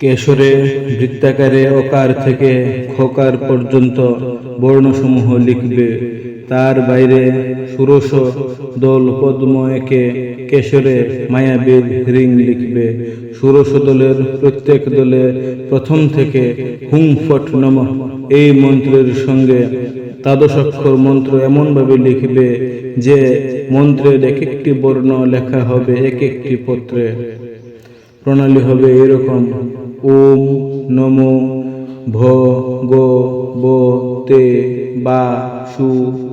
কেশরে বৃত্তাকারে অকার থেকে খকার পর্যন্ত বর্ণসমূহ লিখবে। তার বাইরে ষোড়শ দল পদ্ম একে কেশরে মায়াবীর রিং লিখবে। ষোড়শ দলের প্রত্যেক দলে প্রথম থেকে হুং ফট নম এই মন্ত্রের সঙ্গে দ্বাদশাক্ষর মন্ত্র এমনভাবে লিখবে যে মন্ত্রের এক একটি বর্ণ লেখা হবে এক একটি পত্রে। প্রণালী হবে এরকম। ওম নমো ভ গ ব তে বা সু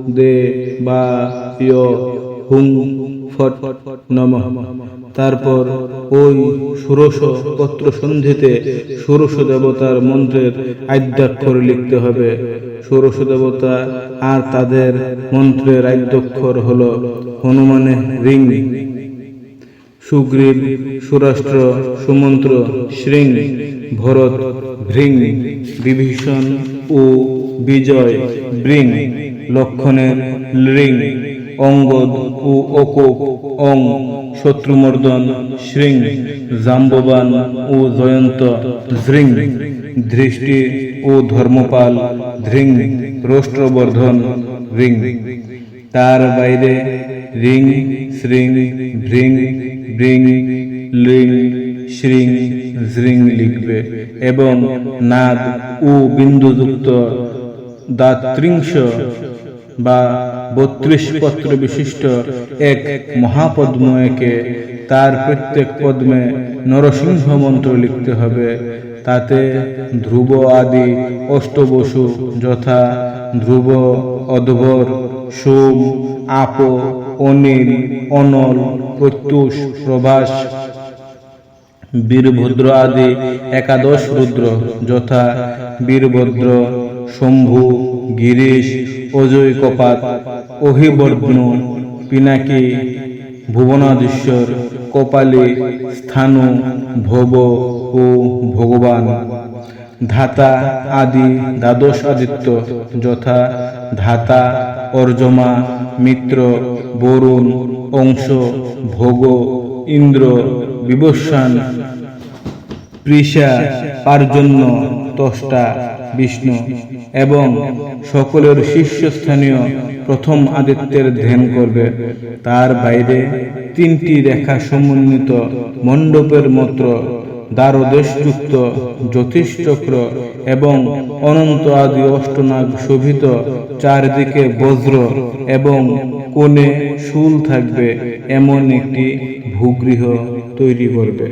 দে বা ইয় হুং ফট নম। তারপর ওই ষোড়শ পত্র সন্ধিতে ষোড়শ দেবতার মন্ত্রের আদ্যাক্ষর লিখতে হবে। ষোড়শ দেবতা আর তাদের মন্ত্রের আদ্যাক্ষর হল হনুমানের রিং। সুগ্রীব, সুরাষ্ট্র, সুমন্ত্র শৃং ভরত, ভৃং, বিভীষণ ও বিজয় বৃং লক্ষণের লৃং অঙ্গদ ও অকোপ, অং, শত্রুমর্দন শৃং জাম্ববান ও জয়ন্ত, ধৃং দৃষ্টি ও ধর্মপাল, ধৃং, রোষ্ট্রবর্ধন, রিং। তার বাইরে রিং, শ্রিং, ভৃং ব্রিং লিং, শ্রিং ঝ্রিং লিখবে এবং নাদ ও বিন্দুযুক্ত দাত্রিংশ বা বত্রিশ পত্র বিশিষ্ট এক মহাপদ্ম একে তার প্রত্যেক পদ্মে নরসিংহ মন্ত্র লিখতে হবে। তাতে ধ্রুব আদি অষ্টবসু যথা ধ্রুব, অধবর, সোম, আপ অনিল, অনল, প্রত্যুষ, প্রভাস, বীরভদ্র আদি একাদশ রুদ্র, যথা বীরভদ্র, শম্ভু, গিরিশ, অজয় কপাত অহিবর্ধন পিনাকি, ভুবনাধীশ্বর, কপালী, স্থানু, ভব ও ভগবান। ধাতা আদি দ্বাদশ আদিত্য যথা ধাতা, অর্জমা, মিত্র, বরুণ, অংশ, ভোগ, ইন্দ্র, বিবস্বান পার্জন্য, তষ্টা, বিষ্ণু এবং সকলের শীর্ষস্থানীয় প্রথম আদিত্যের ধ্যান করবে। তার বাইরে তিনটি রেখা সমন্বিত মণ্ডপের মন্ত্র দ্বারদেশযুক্ত জ্যোতিষচক্র এবং অনন্ত আদি অষ্টনাগ শোভিত চারদিকে বজ্র এবং কোণে শুল থাকবে, এমন একটি ভূগৃহ তৈরি করবে।